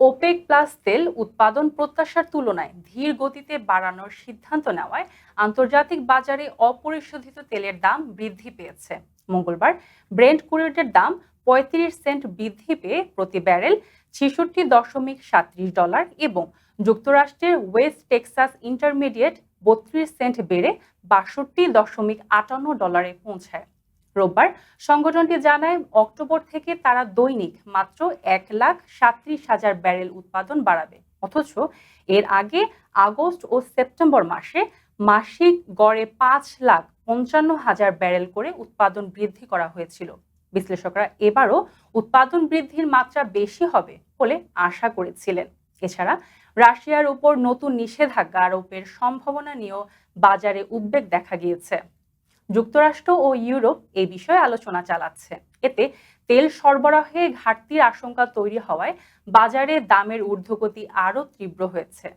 Opaque plus তেল উৎপাদন প্রত্যাশার তুলনায় ধীর গতিতে বাড়ানোর সিদ্ধান্ত নেওয়ায় আন্তর্জাতিক বাজারে অপরিশোধিত তেলের দাম বৃদ্ধি পেয়েছে। মঙ্গলবার ব্রেন্ট ক্রুডের দাম পঁয়ত্রিশ সেন্ট বৃদ্ধি পেয়ে প্রতি ব্যারেল ছেষট্টি দশমিক সাতত্রিশ ডলার এবং যুক্তরাষ্ট্রের ওয়েস্ট টেক্সাস ইন্টারমিডিয়েট বত্রিশ সেন্ট বেড়ে বাষট্টি দশমিক আটান্ন ডলারে পৌঁছায়। রোববার সংগঠনটি জানায়, অক্টোবর থেকে তারা দৈনিক মাত্র এক লাখ সাতত্রিশ হাজার ব্যারেল উৎপাদন বাড়াবে। অথচ এর আগে আগস্ট ও সেপ্টেম্বর মাসে মাসিক গড়ে পাঁচ লাখ পঞ্চান্ন হাজার ব্যারেল করে উৎপাদন বৃদ্ধি করা হয়েছিল। বিশ্লেষকরা এবারও উৎপাদন বৃদ্ধির মাত্রা বেশি হবে বলে আশা করেছিলেন। এছাড়া রাশিয়ার উপর নতুন নিষেধাজ্ঞা আরোপের সম্ভাবনা নিয়েও বাজারে উদ্বেগ দেখা গিয়েছে। যুক্তরাষ্ট্র ও ইউরোপ এ বিষয়ে আলোচনা চালাচ্ছে। এতে তেল সরবরাহে ঘাটতির আশঙ্কা তৈরি হওয়ায় বাজারে দামের ঊর্ধ্বগতি আরও তীব্র হয়েছে।